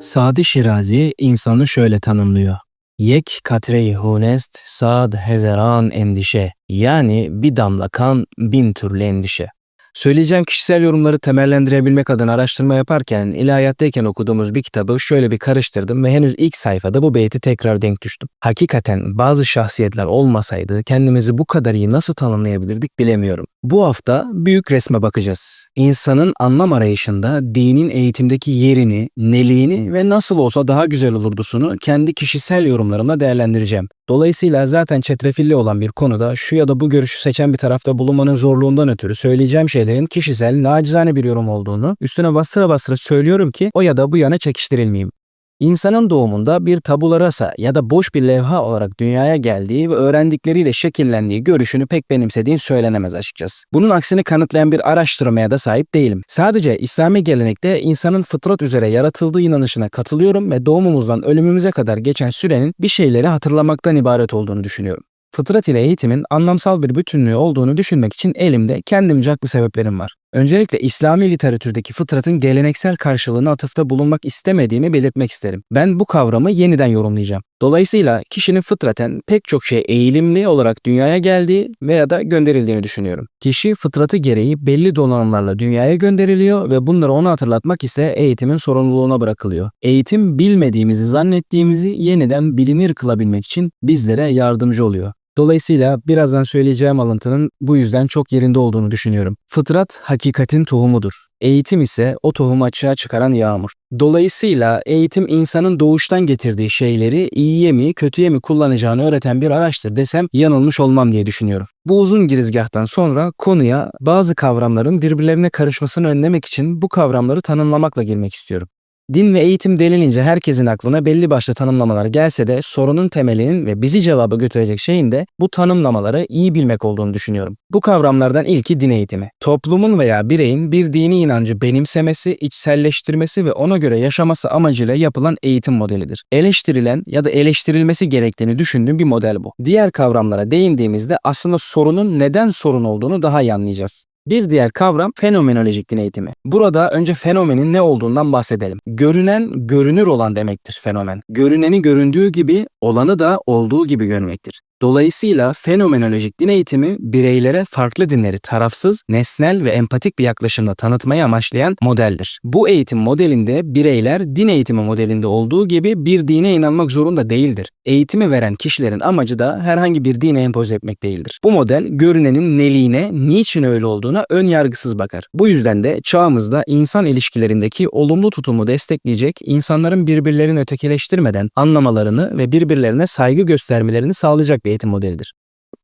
Sadi Şirazi insanı şöyle tanımlıyor. Yek katre-i hunest, sad hezeran endişe. Yani bir damla kan, bin türlü endişe. Söyleyeceğim kişisel yorumları temellendirebilmek adına araştırma yaparken ilahiyattayken okuduğumuz bir kitabı şöyle bir karıştırdım ve henüz ilk sayfada bu beyti tekrar denk düştüm. Hakikaten bazı şahsiyetler olmasaydı kendimizi bu kadar iyi nasıl tanımlayabilirdik bilemiyorum. Bu hafta büyük resme bakacağız. İnsanın anlam arayışında dinin eğitimdeki yerini, neliğini ve nasıl olsa daha güzel olurdusunu kendi kişisel yorumlarımla değerlendireceğim. Dolayısıyla zaten çetrefilli olan bir konuda şu ya da bu görüşü seçen bir tarafta bulunmanın zorluğundan ötürü söyleyeceğim şeylerin kişisel, nacizane bir yorum olduğunu üstüne bastıra bastıra söylüyorum ki o ya da bu yana çekiştirilmeyeyim. İnsanın doğumunda bir tabula rasa ya da boş bir levha olarak dünyaya geldiği ve öğrendikleriyle şekillendiği görüşünü pek benimsediğim söylenemez açıkçası. Bunun aksini kanıtlayan bir araştırmaya da sahip değilim. Sadece İslami gelenekte insanın fıtrat üzere yaratıldığı inanışına katılıyorum ve doğumumuzdan ölümümüze kadar geçen sürenin bir şeyleri hatırlamaktan ibaret olduğunu düşünüyorum. Fıtrat ile eğitimin anlamsal bir bütünlüğü olduğunu düşünmek için elimde kendimce haklı sebeplerim var. Öncelikle İslami literatürdeki fıtratın geleneksel karşılığını atıfta bulunmak istemediğimi belirtmek isterim. Ben bu kavramı yeniden yorumlayacağım. Dolayısıyla kişinin fıtraten pek çok şey eğilimli olarak dünyaya geldiği veya da gönderildiğini düşünüyorum. Kişi fıtratı gereği belli donanımlarla dünyaya gönderiliyor ve bunları ona hatırlatmak ise eğitimin sorumluluğuna bırakılıyor. Eğitim bilmediğimizi zannettiğimizi yeniden bilinir kılabilmek için bizlere yardımcı oluyor. Dolayısıyla birazdan söyleyeceğim alıntının bu yüzden çok yerinde olduğunu düşünüyorum. Fıtrat hakikatin tohumudur. Eğitim ise o tohumu açığa çıkaran yağmur. Dolayısıyla eğitim insanın doğuştan getirdiği şeyleri iyiye mi kötüye mi kullanacağını öğreten bir araçtır desem yanılmış olmam diye düşünüyorum. Bu uzun girizgahtan sonra konuya bazı kavramların birbirlerine karışmasını önlemek için bu kavramları tanımlamakla girmek istiyorum. Din ve eğitim denilince herkesin aklına belli başlı tanımlamalar gelse de sorunun temelinin ve bizi cevaba götürecek şeyin de bu tanımlamaları iyi bilmek olduğunu düşünüyorum. Bu kavramlardan ilki din eğitimi. Toplumun veya bireyin bir dini inancı benimsemesi, içselleştirmesi ve ona göre yaşaması amacıyla yapılan eğitim modelidir. Eleştirilen ya da eleştirilmesi gerektiğini düşündüğüm bir model bu. Diğer kavramlara değindiğimizde aslında sorunun neden sorun olduğunu daha iyi anlayacağız. Bir diğer kavram fenomenolojik din eğitimi. Burada önce fenomenin ne olduğundan bahsedelim. Görünen, görünür olan demektir fenomen. Görüneni göründüğü gibi, olanı da olduğu gibi görmektir. Dolayısıyla fenomenolojik din eğitimi bireylere farklı dinleri tarafsız, nesnel ve empatik bir yaklaşımla tanıtmayı amaçlayan modeldir. Bu eğitim modelinde bireyler din eğitimi modelinde olduğu gibi bir dine inanmak zorunda değildir. Eğitimi veren kişilerin amacı da herhangi bir dine empoze etmek değildir. Bu model görünenin neliğine, niçin öyle olduğuna ön yargısız bakar. Bu yüzden de çağımızda insan ilişkilerindeki olumlu tutumu destekleyecek, insanların birbirlerini ötekileştirmeden anlamalarını ve birbirlerine saygı göstermelerini sağlayacak bir eğitim modelidir.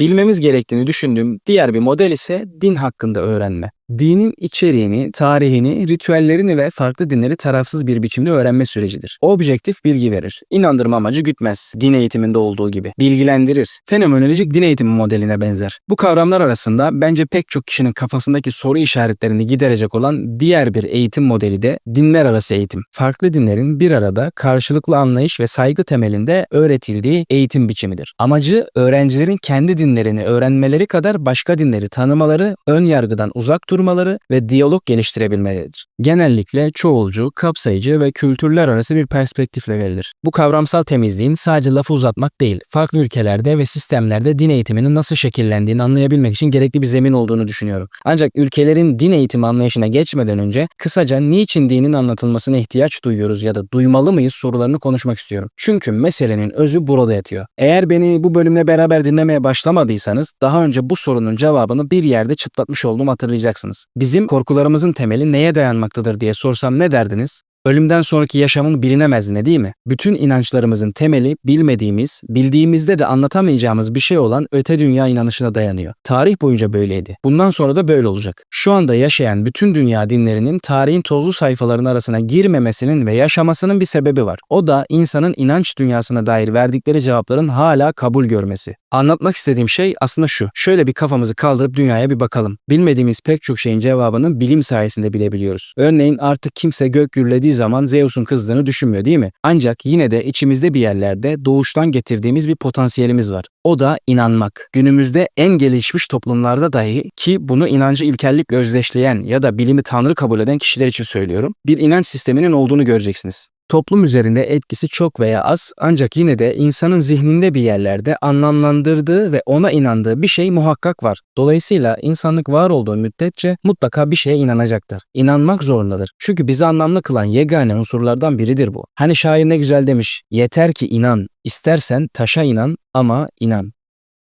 Bilmemiz gerektiğini düşündüğüm diğer bir model ise din hakkında öğrenme. Dinin içeriğini, tarihini, ritüellerini ve farklı dinleri tarafsız bir biçimde öğrenme sürecidir. Objektif bilgi verir. İnandırma amacı gütmez. Din eğitiminde olduğu gibi. Bilgilendirir. Fenomenolojik din eğitimi modeline benzer. Bu kavramlar arasında bence pek çok kişinin kafasındaki soru işaretlerini giderecek olan diğer bir eğitim modeli de dinler arası eğitim. Farklı dinlerin bir arada karşılıklı anlayış ve saygı temelinde öğretildiği eğitim biçimidir. Amacı öğrencilerin kendi dinlerini öğrenmeleri kadar başka dinleri tanımaları, ön yargıdan uzak durmaları ve diyalog geliştirebilmeleridir. Genellikle çoğulcu, kapsayıcı ve kültürler arası bir perspektifle verilir. Bu kavramsal temizliğin sadece lafı uzatmak değil, farklı ülkelerde ve sistemlerde din eğitiminin nasıl şekillendiğini anlayabilmek için gerekli bir zemin olduğunu düşünüyorum. Ancak ülkelerin din eğitimi anlayışına geçmeden önce kısaca niçin dinin anlatılmasına ihtiyaç duyuyoruz ya da duymalı mıyız sorularını konuşmak istiyorum. Çünkü meselenin özü burada yatıyor. Eğer beni bu bölümle beraber dinlemeye başlamadıysanız daha önce bu sorunun cevabını bir yerde çıtlatmış olduğumu hatırlayacaksınız. Bizim korkularımızın temeli neye dayanmaktadır diye sorsam ne derdiniz? Ölümden sonraki yaşamın bilinemezliğine değil mi? Bütün inançlarımızın temeli bilmediğimiz, bildiğimizde de anlatamayacağımız bir şey olan öte dünya inanışına dayanıyor. Tarih boyunca böyleydi. Bundan sonra da böyle olacak. Şu anda yaşayan bütün dünya dinlerinin tarihin tozlu sayfalarının arasına girmemesinin ve yaşamasının bir sebebi var. O da insanın inanç dünyasına dair verdikleri cevapların hala kabul görmesi. Anlatmak istediğim şey aslında şu. Şöyle bir kafamızı kaldırıp dünyaya bir bakalım. Bilmediğimiz pek çok şeyin cevabını bilim sayesinde bilebiliyoruz. Örneğin artık kimse gök gürlediği zaman Zeus'un kızdığını düşünmüyor değil mi? Ancak yine de içimizde bir yerlerde doğuştan getirdiğimiz bir potansiyelimiz var. O da inanmak. Günümüzde en gelişmiş toplumlarda dahi ki bunu inancı ilkellikle özdeşleyen ya da bilimi tanrı kabul eden kişiler için söylüyorum. Bir inanç sisteminin olduğunu göreceksiniz. Toplum üzerinde etkisi çok veya az ancak yine de insanın zihninde bir yerlerde anlamlandırdığı ve ona inandığı bir şey muhakkak var. Dolayısıyla insanlık var olduğu müddetçe mutlaka bir şeye inanacaktır. İnanmak zorundadır. Çünkü bizi anlamlı kılan yegane unsurlardan biridir bu. Hani şair ne güzel demiş. Yeter ki inan. İstersen taşa inan ama inan.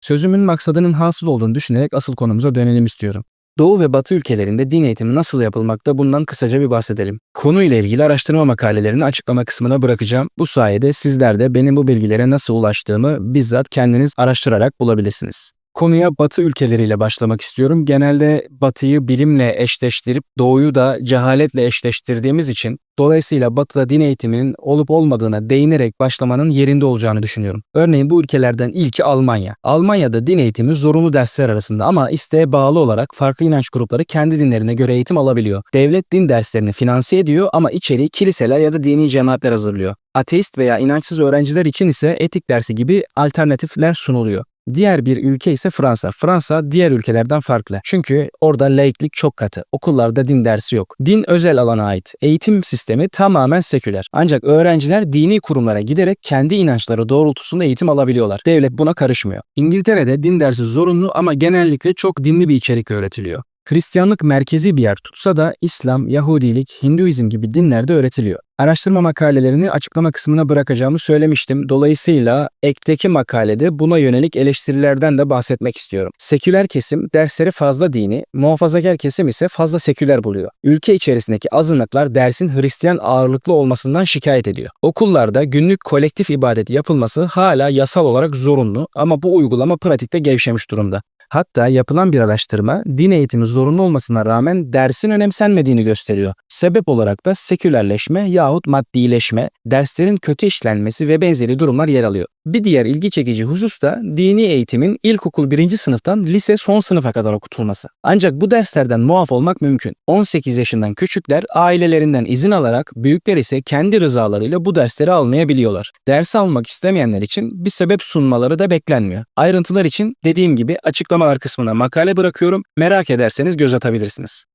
Sözümün maksadının hasıl olduğunu düşünerek asıl konumuza dönelim istiyorum. Doğu ve Batı ülkelerinde din eğitimi nasıl yapılmakta bundan kısaca bir bahsedelim. Konuyla ilgili araştırma makalelerini açıklama kısmına bırakacağım. Bu sayede sizler de benim bu bilgilere nasıl ulaştığımı bizzat kendiniz araştırarak bulabilirsiniz. Konuya Batı ülkeleriyle başlamak istiyorum. Genelde Batı'yı bilimle eşleştirip Doğu'yu da cehaletle eşleştirdiğimiz için dolayısıyla Batı'da din eğitiminin olup olmadığına değinerek başlamanın yerinde olacağını düşünüyorum. Örneğin bu ülkelerden ilki Almanya. Almanya'da din eğitimi zorunlu dersler arasında ama isteğe bağlı olarak farklı inanç grupları kendi dinlerine göre eğitim alabiliyor. Devlet din derslerini finanse ediyor ama içeriği kiliseler ya da dini cemaatler hazırlıyor. Ateist veya inançsız öğrenciler için ise etik dersi gibi alternatifler sunuluyor. Diğer bir ülke ise Fransa. Fransa diğer ülkelerden farklı. Çünkü orada laiklik çok katı. Okullarda din dersi yok. Din özel alana ait. Eğitim sistemi tamamen seküler. Ancak öğrenciler dini kurumlara giderek kendi inançları doğrultusunda eğitim alabiliyorlar. Devlet buna karışmıyor. İngiltere'de din dersi zorunlu ama genellikle çok dinli bir içerik öğretiliyor. Hristiyanlık merkezi bir yer tutsa da İslam, Yahudilik, Hinduizm gibi dinler de öğretiliyor. Araştırma makalelerini açıklama kısmına bırakacağımı söylemiştim. Dolayısıyla ekteki makalede buna yönelik eleştirilerden de bahsetmek istiyorum. Seküler kesim dersleri fazla dini, muhafazakar kesim ise fazla seküler buluyor. Ülke içerisindeki azınlıklar dersin Hristiyan ağırlıklı olmasından şikayet ediyor. Okullarda günlük kolektif ibadet yapılması hala yasal olarak zorunlu ama bu uygulama pratikte gevşemiş durumda. Hatta yapılan bir araştırma din eğitimi zorunlu olmasına rağmen dersin önemsenmediğini gösteriyor. Sebep olarak da sekülerleşme yahut maddileşme, derslerin kötü işlenmesi ve benzeri durumlar yer alıyor. Bir diğer ilgi çekici husus da dini eğitimin ilkokul 1. sınıftan lise son sınıfa kadar okutulması. Ancak bu derslerden muaf olmak mümkün. 18 yaşından küçükler ailelerinden izin alarak, büyükler ise kendi rızalarıyla bu dersleri almayabiliyorlar. Ders almak istemeyenler için bir sebep sunmaları da beklenmiyor. Ayrıntılar için dediğim gibi açıklamalar kısmına makale bırakıyorum. Merak ederseniz göz atabilirsiniz.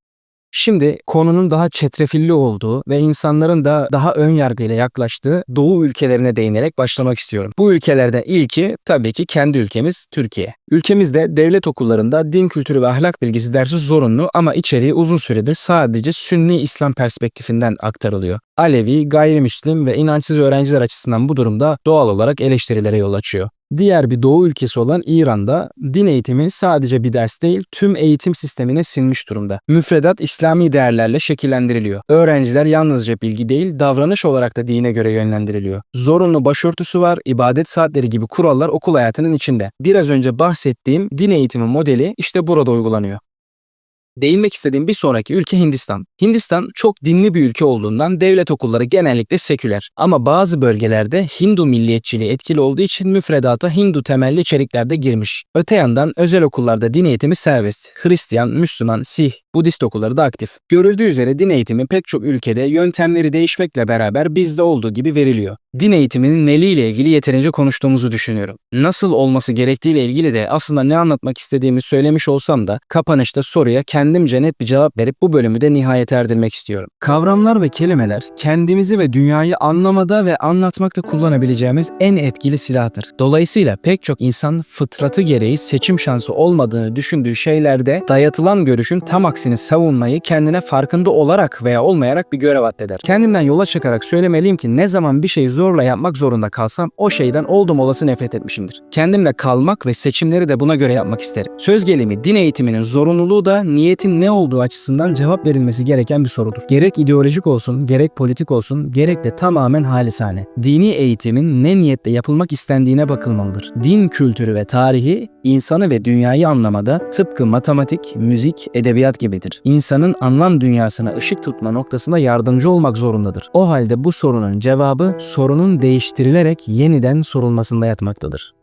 Şimdi konunun daha çetrefilli olduğu ve insanların da daha ön yargıyla yaklaştığı Doğu ülkelerine değinerek başlamak istiyorum. Bu ülkelerden ilki tabii ki kendi ülkemiz Türkiye. Ülkemizde devlet okullarında din kültürü ve ahlak bilgisi dersi zorunlu ama içeriği uzun süredir sadece Sünni İslam perspektifinden aktarılıyor. Alevi, gayrimüslim ve inançsız öğrenciler açısından bu durumda doğal olarak eleştirilere yol açıyor. Diğer bir doğu ülkesi olan İran'da din eğitimi sadece bir ders değil tüm eğitim sistemine sinmiş durumda. Müfredat İslami değerlerle şekillendiriliyor. Öğrenciler yalnızca bilgi değil davranış olarak da dine göre yönlendiriliyor. Zorunlu başörtüsü var, ibadet saatleri gibi kurallar okul hayatının içinde. Biraz önce bahsettiğim din eğitimi modeli işte burada uygulanıyor. Değinmek istediğim bir sonraki ülke Hindistan. Hindistan çok dinli bir ülke olduğundan devlet okulları genellikle seküler. Ama bazı bölgelerde Hindu milliyetçiliği etkili olduğu için müfredata Hindu temelli içerikler de girmiş. Öte yandan özel okullarda din eğitimi serbest. Hristiyan, Müslüman, Sih, Budist okulları da aktif. Görüldüğü üzere din eğitimi pek çok ülkede yöntemleri değişmekle beraber bizde olduğu gibi veriliyor. Din eğitiminin neliyle ilgili yeterince konuştuğumuzu düşünüyorum. Nasıl olması gerektiğiyle ilgili de aslında ne anlatmak istediğimi söylemiş olsam da kapanışta soruya kendimce net bir cevap verip bu bölümü de nihayete erdirmek istiyorum. Kavramlar ve kelimeler kendimizi ve dünyayı anlamada ve anlatmakta kullanabileceğimiz en etkili silahtır. Dolayısıyla pek çok insan fıtratı gereği seçim şansı olmadığını düşündüğü şeylerde dayatılan görüşün tam aksini savunmayı kendine farkında olarak veya olmayarak bir görev addeder. Kendimden yola çıkarak söylemeliyim ki ne zaman bir şeyi zorla yapmak zorunda kalsam o şeyden oldum olası nefret etmişimdir. Kendimle kalmak ve seçimleri de buna göre yapmak isterim. Söz gelimi din eğitiminin zorunluluğu da niyetin ne olduğu açısından cevap verilmesi gereken bir sorudur. Gerek ideolojik olsun, gerek politik olsun, gerek de tamamen halisane. Dini eğitimin ne niyetle yapılmak istendiğine bakılmalıdır. Din kültürü ve tarihi insanı ve dünyayı anlamada tıpkı matematik, müzik, edebiyat gibidir. İnsanın anlam dünyasına ışık tutma noktasında yardımcı olmak zorundadır. O halde bu sorunun cevabı sorunun değiştirilerek yeniden sorulmasında yatmaktadır.